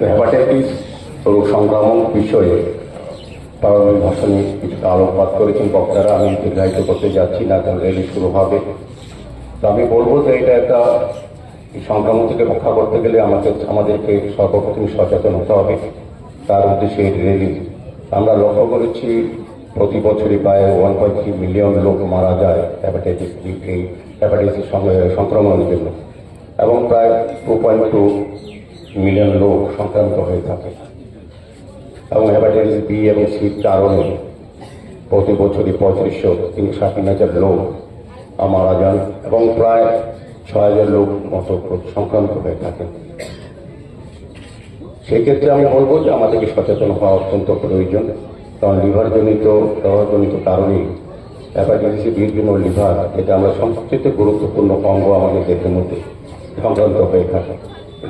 Hepatitis রোগ সংক্রামক বিষয়ে প্রারম্ভিক ভাষণে কিছুটা আলোকপাত করেছেন। বক্তারা, আমি দীর্ঘায়িত করতে যাচ্ছি না, কারণ র্যালি শুরু হবে। তো আমি বলব যে এটা একটা এই সংক্রমণ থেকে রক্ষা করতে গেলে আমাদের, আমাদেরকে সর্বপ্রথম সচেতন হতে হবে। তার উদ্দেশ্যে এই র্যালি আমরা লক্ষ্য করেছি, প্রতি বছরই প্রায় ওয়ান পয়েন্ট থ্রি মিলিয়ন লোক মারা যায় হ্যাপাটাইটিস এই হ্যাপাটাইটিস সংক্রমণের জন্য। এবং প্রায় টু পয়েন্ট টু মিলিয়ন লোক সংক্রান্ত হয়ে থাকে। এবং হ্যাপাটাইটিস বি এবং সির কারণে প্রতি বছরই পঁয়ত্রিশশো তিনশো তিন হাজার লোক মারা যান এবং প্রায় ছয় হাজার লোক মতো সংক্রান্ত হয়ে থাকেন সেই ক্ষেত্রে আমি বলব যে আমাদেরকে সচেতন হওয়া অত্যন্ত প্রয়োজন, কারণ লিভারজনিত লিভারজনিত কারণেই হ্যাপাটাইটিস বির জন্য লিভার এটা আমরা সবচেয়ে গুরুত্বপূর্ণ অঙ্গ আমাদের দেহের মধ্যে সংক্রান্ত হয়ে থাকে।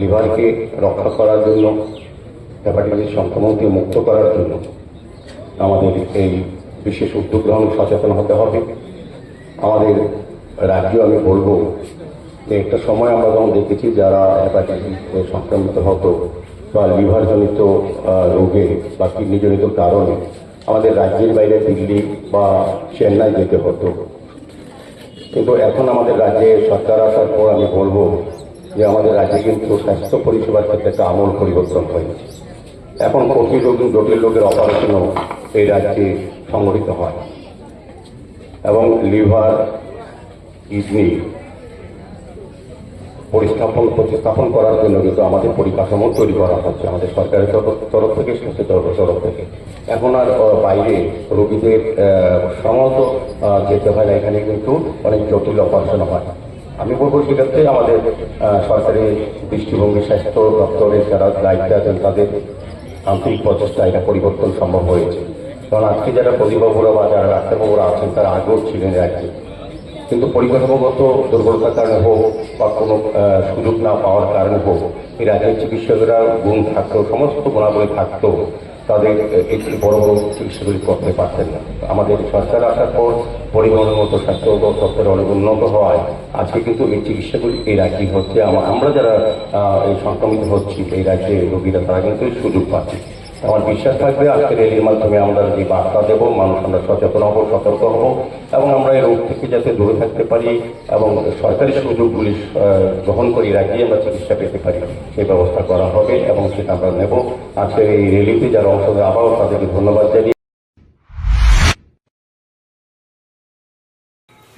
লিভারকে রক্ষা করার জন্য হ্যাপাটাইটিস থেকে মুক্ত করার জন্য আমাদের এই বিশেষ উদ্যোগ গ্রহণ সচেতন হতে হবে। আমাদের রাজ্যে আমি বলব যে একটা সময় আমরা যখন দেখেছি যারা হ্যাপাটাইটিস সংক্রমিত হতো বা লিভারজনিত রোগে বা কিডনিজনিত কারণে আমাদের রাজ্যের বাইরে দিল্লি বা চেন্নাই যেতে হতো। কিন্তু এখন আমাদের রাজ্যে সরকার আসার পর আমি বলব যে আমাদের রাজ্যে কিন্তু স্বাস্থ্য পরিষেবার ক্ষেত্রে একটা আমূল পরিবর্তন হয়েছে। এখন কোটি রোগ জটিল রোগের অপারেশনও এই রাজ্যে সংগঠিত হয়। এবং লিভার, কিডনি পরিস্থাপন, প্রতিস্থাপন করার জন্য কিন্তু আমাদের পরিকাঠামো তৈরি করা হচ্ছে। আমাদের সরকারের তরফ- থেকে স্বাস্থ্য তরফ থেকে। এখন আর বাইরে রোগীদের সমত যেতে হয় না। এখানে কিন্তু অনেক জটিল অপারেশন হয়। আমি বলব সেক্ষেত্রে আমাদের সরকারি দৃষ্টিভঙ্গি, স্বাস্থ্য দপ্তরের যারা দায়িত্বে আছেন তাদের আন্তরিক প্রচেষ্টা এটা পরিবর্তন সম্ভব হয়েছে। কারণ আজকে যারা প্রতিভাবুরা বা যারা ডাক্তারবাবুরা আছেন, তারা আগেও ছিলেন রাজ্যে। কিন্তু পরিকাঠামোগত দুর্বলতার কারণে হোক বা কোনো সুযোগ না পাওয়ার কারণে হোক এই রাজ্যের চিকিৎসকেরা গুণ থাকতো, সমস্ত গুণাবলী থাকতো, তাদের একটি বড় বড় চিকিৎসাগুলি করতে পারতেন না। আমাদের সরকার আসার পর পরিবহনের মতো স্বাস্থ্য দপ্তরে অনেক উন্নত হওয়ায় আজকে কিন্তু এই চিকিৎসাগুলি এই রাজ্যে হচ্ছে আমরা যারা এই সংক্রমিত হচ্ছি, এই রাজ্যে রোগীরা, তারা কিন্তু সুযোগ পাচ্ছি। আমার বিশ্বাস থাকবে আজকে রেলির মাধ্যমে আমরা যে বার্তা দেব, মানুষ আমরা সচেতন হব, সতর্ক হব, এবং আমরা এই রোগ থেকে যাতে দূরে থাকতে পারি এবং সরকারি সুযোগগুলি গ্রহণ করি রাখিয়ে আমরা চিকিৎসা পেতে পারি। সেই ব্যবস্থা করা হবে এবং সেটা আমরা নেব। আজকে এই রেলিতে যারা অংশ নেয় আবারও তাদেরকে ধন্যবাদ জানিয়ে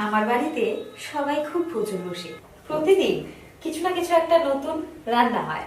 আমার বাড়িতে সবাই খুব প্রচুর বসে। প্রতিদিন কিছু না কিছু একটা নতুন রান্না হয়।